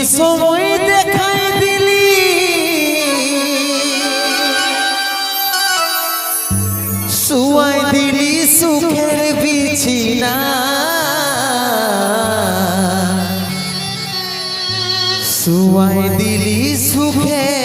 বিষময় দেখাই দিলি। শুয়াই দিলি সুখের বিছিনা। শুয়াই দিলি সুখের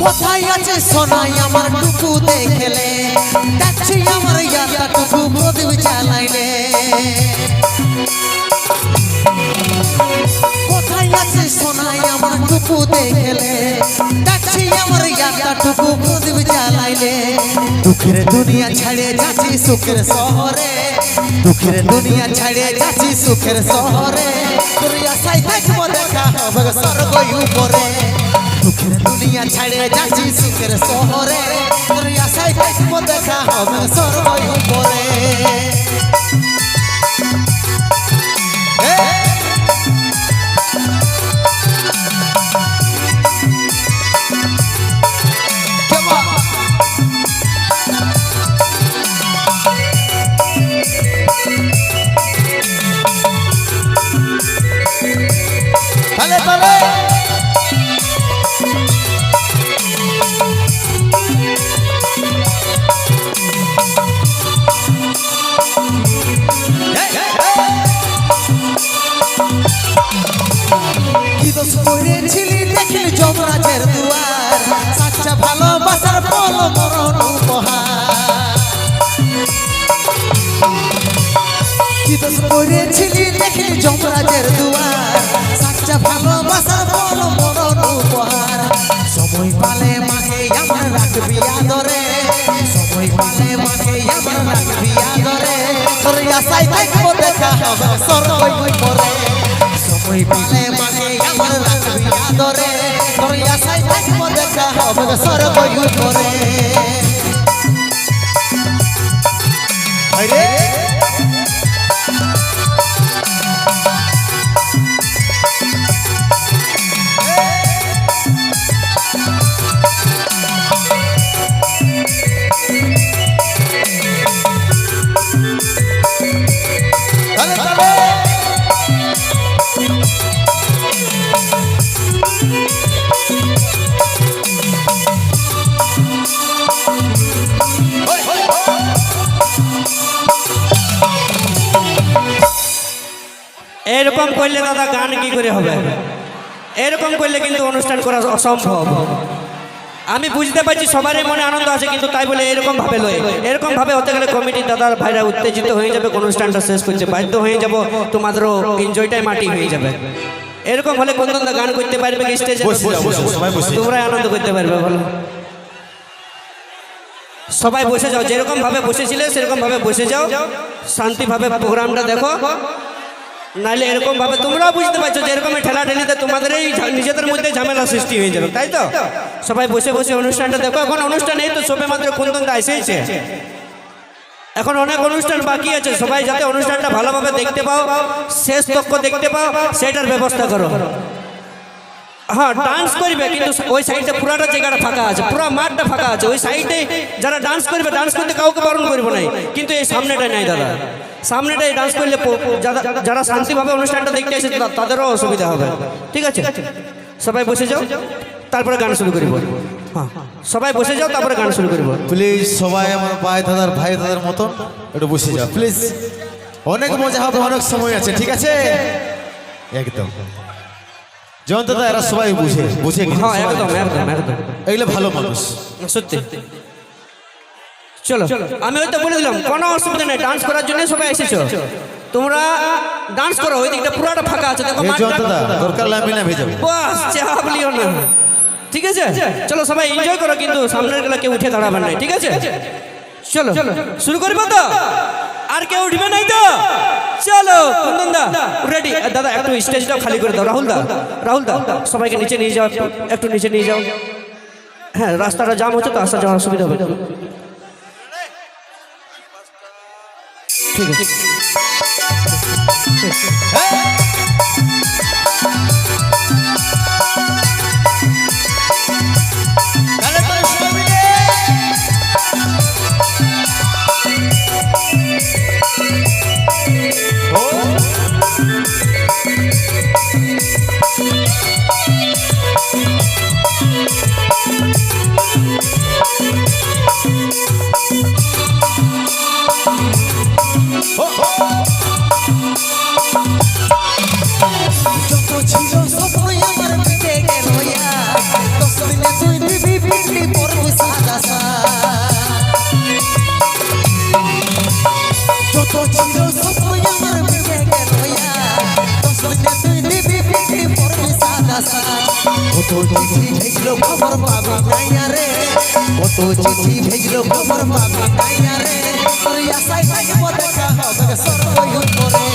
কোথায় আছে সোনাই আমার টুকু দেখলে দেখছি আমার ইয়াটা দুঃখের দুনিয়া ছাড়ে যাচ্ছি সুখের শহরে। দুঃখের দুনিয়া ছাড়ে যাচ্ছি সুখের শহরে। তোর আশায় থাকব দেখা হবে স্বর্গ উপরে। সুখের দুনিয়া ছাড়ে যাচ্ছি সুখের শহরে। দেখা হবে উপরে। যমরাজের দুয়ার। সাচ্চা ভালোবাসার বল মরণ উপহার। সময় পালে মাকে আমার রাখবি আদরে। সময় পালে মাকে আমার রাখবি আদরে। তোর আশায় থাকব দেখা হবে সরবই পরে। সময় পালে মাকে আমার রাখবি আদরে। তোর আশায় থাকব দেখা হবে সরবই পরে। এরকম করলে দাদা গান কি করে হবে? এরকম করলে কিন্তু অনুষ্ঠান করা অসম্ভব। আমি বুঝতে পারছি সবারই মনে আনন্দ আছে কিন্তু তাই বলে এরকম ভাবে লয় এরকম ভাবে হতে গেলে কমিটির দাদার ভাইরা উত্তেজিত হয়ে যাবে অনুষ্ঠানটা শেষ করছে বাধ্য হয়ে যাব তোমাদেরও এনজয়টাই মাটি হয়ে যাবে। এরকম হলে কোন দাদা গান করতে পারবে কি স্টেজে। তোমরা আনন্দ করতে পারবে বলো। সবাই বসে যাও যেরকম ভাবে বসেছিলে সেরকম ভাবে বসে যাও। শান্তিভাবে প্রোগ্রামটা দেখো। নাহলে এরকম ভাবে তোমরাও বুঝতে পারছ যে এরকম ঠেলা ঠেলিতে তোমাদের এই নিজেদের মধ্যে ঝামেলা সৃষ্টি হয়ে যাবে, তাই তো? সবাই বসে বসে অনুষ্ঠানটা দেখো, এখন অনুষ্ঠান এই তো সবে মাত্র কোন এসেছে। এখন অনেক অনুষ্ঠান বাকি আছে, সবাই যাতে অনুষ্ঠানটা ভালোভাবে দেখতে পাও, শেষ তক্ষ দেখতে পাও, সেটার ব্যবস্থা করো। হ্যাঁ ডান্স করবে, কিন্তু ওই সাইডে পুরাটা জায়গাটা ফাঁকা আছে, পুরো মাঠটা ফাঁকা আছে। ওই সাইডে যারা ডান্স করবে ডান্স করতে কাউকে বারণ করব নাই কিন্তু এই সামনেটাই নাই দাদা। সামনেটাই ডান্স করলে যারা- শান্তিভাবে অনুষ্ঠানটা দেখতে তা- তাদেরও অসুবিধা হবে। ঠিক আছে? সবাই বসে যাও, তারপরে গান শুরু করিব। হ্যাঁ সবাই বসে যাও, তারপরে গান শুরু করিব। প্লিজ সবাই আমার ভাই দাদার ভাই দাদার মতো একটু বসে যাও। প্লিজ অনেক মজা হবে, অনেক সময় আছে, ঠিক আছে? একদম। যেমন দাদা এরা সবাই বুঝে বুঝে। হ্যাঁ একদম একদম একদম। এগুলো ভালো মানুষ। সত্যি। চলো আমি হয়তো বলে দিলাম কোনো অসুবিধা নেই ডান্স করার জন্য সবাই এসেছ। তোমরা ডান্স করো ওই দিকটা পুরোটা ফাঁকা আছে দেখো জয়ন্ত দা দরকার আমি না ভেজাবো বাস চাপ লিও না। ঠিক আছে? চলো সবাই এনজয় করো কিন্তু সামনের গেলে কেউ উঠে দাঁড়াবেন না ঠিক আছে? চলো শুরু করব তো? আর কেউ উঠবে নাই তো? চলো দা রেডি দাদা, একটু স্টেজটাও খালি করে দাও। রাহুল দা রাহুল দা সবাইকে নিচে নিয়ে যাও একটু নিচে নিয়ে যাও। হ্যাঁ রাস্তাটা জাম হচ্ছে তো আসা যাওয়ার অসুবিধা হবে। ঠিক আছে। কত চিঠি ভেজলো খবর পাবি নাইয়া রে? কত চিঠি ভেজলো খবর পাবি নাইয়া রে? তোর আশায় থাকব দেখা হবে সর্বই উপরে।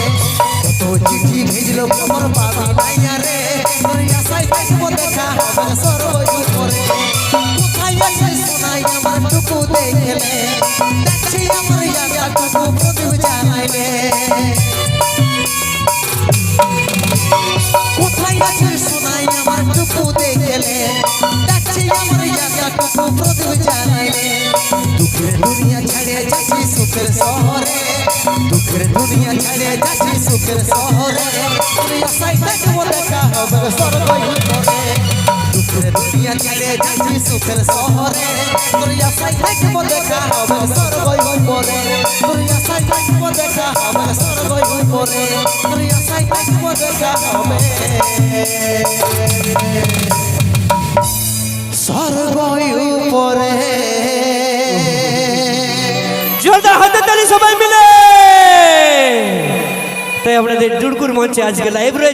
কত চিঠি ভেজলো খবর পাবি নাইয়া রে? তোর আশায় থাকব দেখা হবে সর্বই উপরে। কোথায় আছে শোনাই আমার টুকু দেখলে? দেখছি আমার ইয়াটা টুকু প্রদীপ জানাইলে। দেখলে দেখছি আমার ইয়াটা টুকু প্রদীপ জানাইলে। দুঃখের দুনিয়া ছেড়ে যাচ্ছি সুখের শহরে। দুঃখের দুনিয়া ছেড়ে যাচ্ছি সুখের শহরে। আমি আশায় থাকব দেখা হবে সর্বই করে দুঃখের দুনিয়া ছেড়ে যাচ্ছি সুখের শহরে। তোর আশায় থাকব দেখা হবে সর্বই করে তোর আশায় থাকব দেখা হবে সর্বই করে তোর আশায় থাকব দেখা হবে। সর্বই উপরে। জোরদার হাতে তালি সবাই মিলে। তাই আপনাদের জুড়কুর মঞ্চে আজকে লাইভ রয়েছে।